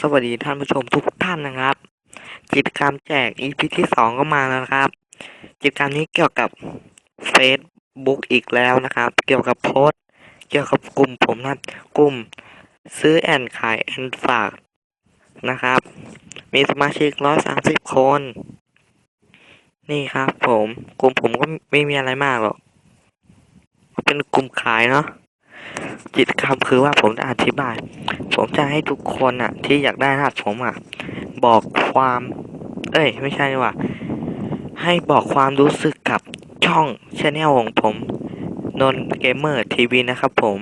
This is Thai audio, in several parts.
สวัสดีท่านผู้ชมทุกท่านนะครับ กิจกรรมแจก EP ที่สองก็มาแล้วครับ กิจกรรมนี้เกี่ยวกับ Facebook อีกแล้วนะครับ เกี่ยวกับโพสเกี่ยวกับกลุ่มผมนะครับ กลุ่มซื้อแอนขายแอนฝากนะครับ มีสมาชิกร้อยสามสิบคน นี่ครับผม กลุ่มผมก็ไม่มีอะไรมากหรอก เป็นกลุ่มขายเนาะ จกรรมคือว่าผมจะอธิบาย ผมจะให้ทุกคนอะ ที่อยากได้รหัสผมอะ บอกความ เอ้ย ไม่ใช่ว่า ให้บอกความรู้สึกกับช่องชแนลของผมนนเกมเมอร์ทีวีนะครับผม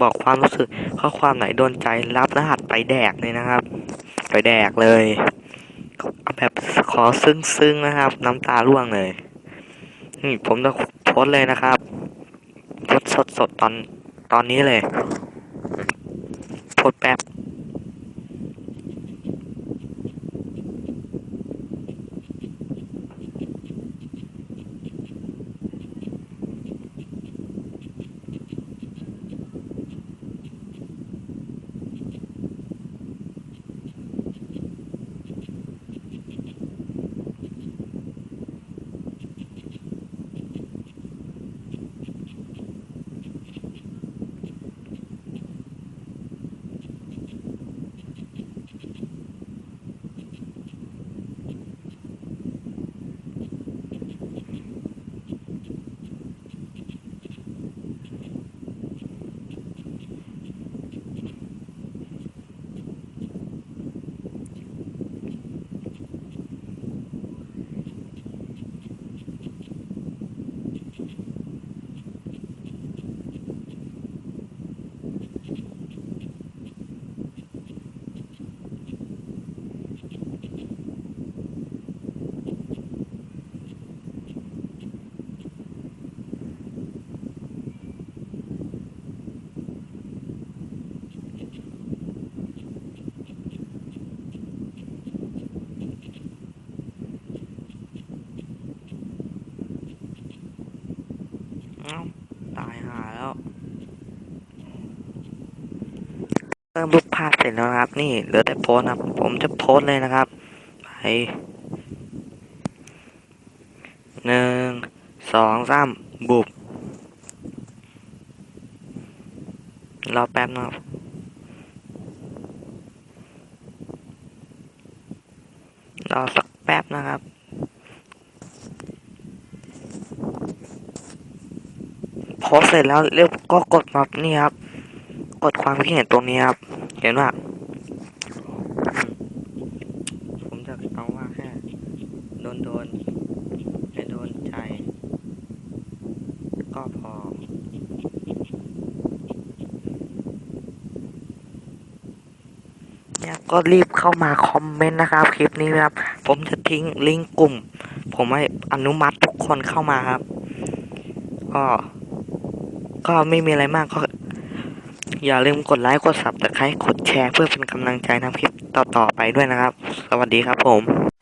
บอกความรู้สึกข้อความไหนโดนใจรับรหัสไปแดกเลยนะครับ ไปแดกเลยแบบขอซึ้งๆนะครับ น้ำตาร่วงเลยนี่ผมจะโพสเลยนะครับ สต์สดๆตอนตอนนี้เลย โพสแป๊บ เอ้าตายหาแล้วเริ่มรูปภาพเสร็จแล้วครับ นี่เหลือแต่โพสครับ ผมจะโพสเลยนะครับ ไปหนึ่งสองสามบุบรอแป๊บนะครับรอสักแป๊บนะครับ พสต์เสร็จแล้วเรียบก็กดมานี่ครับ กดความคิดเห็นตรงนี้ครับ เห็นว่าผมจะเอาว่าแค่โดนโดนไม่โดนใจ ก็พอเนี่ยก็รีบเข้ามาคอมเมนต์นะครับ คลิปนี้ครับ ผมจะทิ้งลิงก์กลุ่ม ผมให้อนุมัติทุกคนเข้ามาครับ ก็ ก็ไม่มีอะไรมากก็ อย่าลืมกดไลค์กดซับสไครต์กดแชร์เพื่อเป็นกำลังใจทำคลิปต่อๆไปด้วยนะครับ สวัสดีครับผม